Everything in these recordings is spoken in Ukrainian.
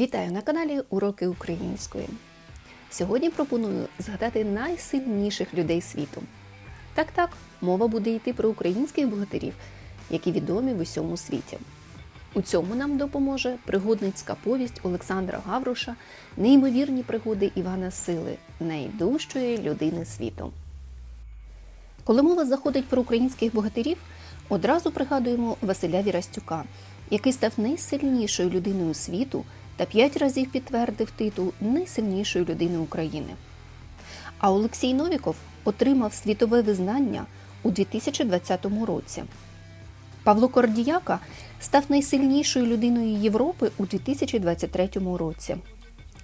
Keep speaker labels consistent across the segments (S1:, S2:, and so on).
S1: Вітаю на каналі Уроки Української. Сьогодні пропоную згадати найсильніших людей світу. Так, так, мова буде йти про українських богатирів, які відомі в усьому світі. У цьому нам допоможе пригодницька повість Олександра Гавруша, неймовірні пригоди Івана Сили, найдужчої людини світу. Коли мова заходить про українських богатирів, одразу пригадуємо Василя Вірастюка, який став найсильнішою людиною світу та п'ять разів підтвердив титул найсильнішої людини України. А Олексій Новіков отримав світове визнання у 2020 році. Павло Кордіяка став найсильнішою людиною Європи у 2023 році.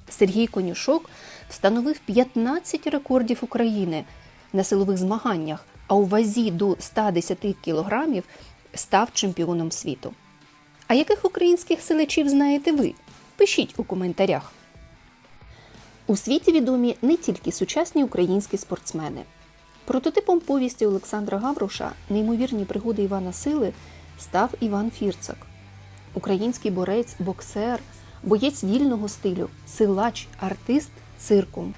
S1: Сергій Конюшок встановив 15 рекордів України на силових змаганнях, а у вазі до 110 кілограмів став чемпіоном світу. А яких українських силачів знаєте ви? Пишіть у коментарях. У світі відомі не тільки сучасні українські спортсмени. Прототипом повісті Олександра Гавруша Неймовірні пригоди Івана Сили став Іван Фірцак, український борець, боксер, боєць вільного стилю, силач, артист цирку.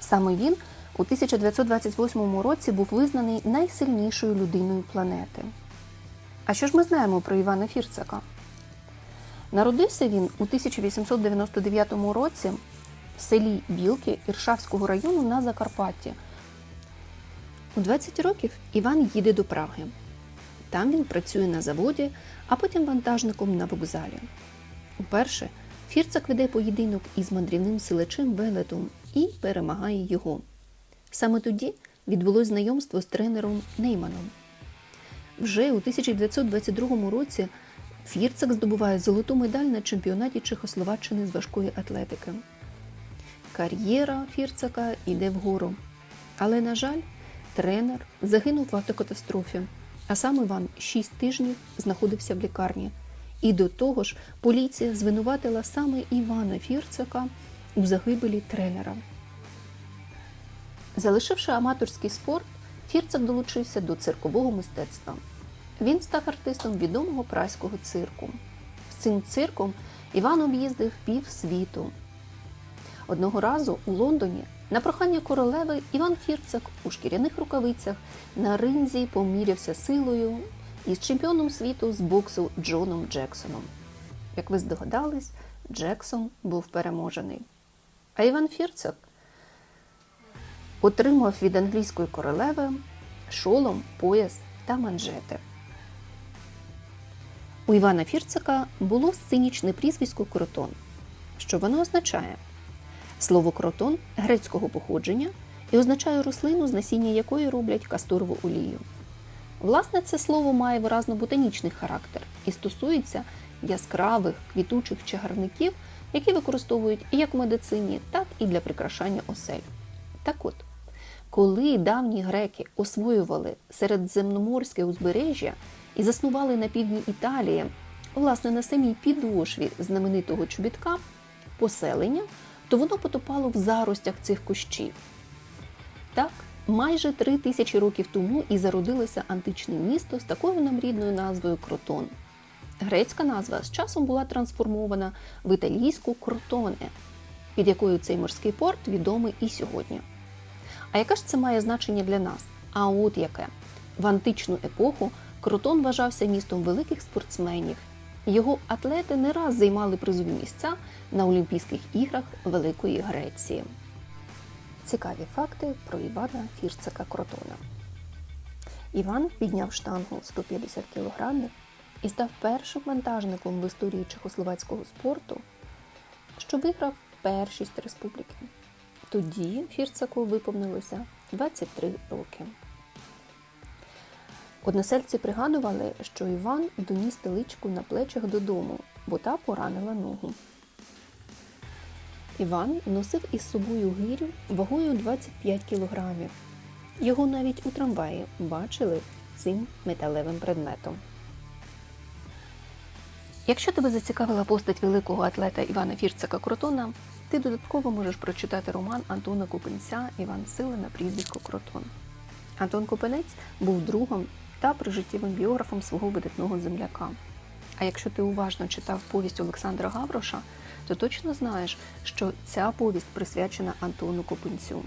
S1: Саме він у 1928 році був визнаний найсильнішою людиною планети. А що ж ми знаємо про Івана Фірцака? Народився він у 1899 році в селі Білки Іршавського району на Закарпатті. У 20 років Іван їде до Праги. Там він працює на заводі, а потім вантажником на вокзалі. Уперше Фірцак веде поєдинок із мандрівним силачем Велетом і перемагає його. Саме тоді відбулось знайомство з тренером Нейманом. Вже у 1922 році Фірцак здобуває золоту медаль на чемпіонаті Чехословаччини з важкої атлетики. Кар'єра Фірцака йде вгору. Але, на жаль, тренер загинув в автокатастрофі, а сам Іван 6 тижнів знаходився в лікарні. І до того ж, поліція звинуватила саме Івана Фірцака у загибелі тренера. Залишивши аматорський спорт, Фірцак долучився до циркового мистецтва. Він став артистом відомого праського цирку. З цим цирком Іван об'їздив пів світу. Одного разу у Лондоні на прохання королеви Іван Фірцак у шкіряних рукавицях на ринзі помірявся силою із чемпіоном світу з боксу Джоном Джексоном. Як ви здогадались, Джексон був переможений. А Іван Фірцак отримав від англійської королеви шолом, пояс та манжети. У Івана Фірцака було сценічне прізвисько Кротон. Що воно означає? Слово кротон грецького походження і означає рослину, з насіння якої роблять касторову олію. Власне, це слово має виразно ботанічний характер і стосується яскравих квітучих чагарників, які використовують як в медицині, так і для прикрашання осель. Так от, коли давні греки освоювали середземноморське узбережжя і заснували на півдні Італії, власне, на самій підошві знаменитого чобітка, поселення, то воно потопало в заростях цих кущів. Так, майже три тисячі років тому і зародилося античне місто з такою нам рідною назвою Кротон. Грецька назва з часом була трансформована в італійську кротоне, під якою цей морський порт відомий і сьогодні. А яке ж це має значення для нас? А от яке в античну епоху Кротон вважався містом великих спортсменів. Його атлети не раз займали призові місця на Олімпійських іграх Великої Греції. Цікаві факти про Івана Фірцака Кротона. Іван підняв штангу 150 кг і став першим вантажником в історії чехословацького спорту, що виграв першість республіки. Тоді Фірцаку виповнилося 23 роки. Односельці пригадували, що Іван доніс теличку на плечах додому, бо та поранила ногу. Іван носив із собою гирю вагою 25 кілограмів. Його навіть у трамваї бачили цим металевим предметом. Якщо тебе зацікавила постать великого атлета Івана Фірцака Кротона, ти додатково можеш прочитати роман Антона Купенця Іван Сили на прізвисько Кротон. Антон Купенець був другом та прижиттєвим біографом свого видатного земляка. А якщо ти уважно читав повість Олександра Гавроша, то точно знаєш, що ця повість присвячена Антону Копинцю.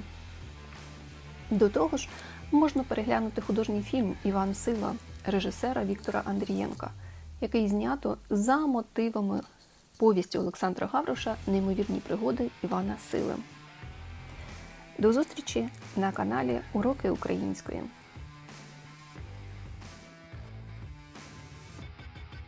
S1: До того ж, можна переглянути художній фільм Іван Сила режисера Віктора Андрієнка, який знято за мотивами повісті Олександра Гавроша Неймовірні пригоди Івана Сили. До зустрічі на каналі Уроки української.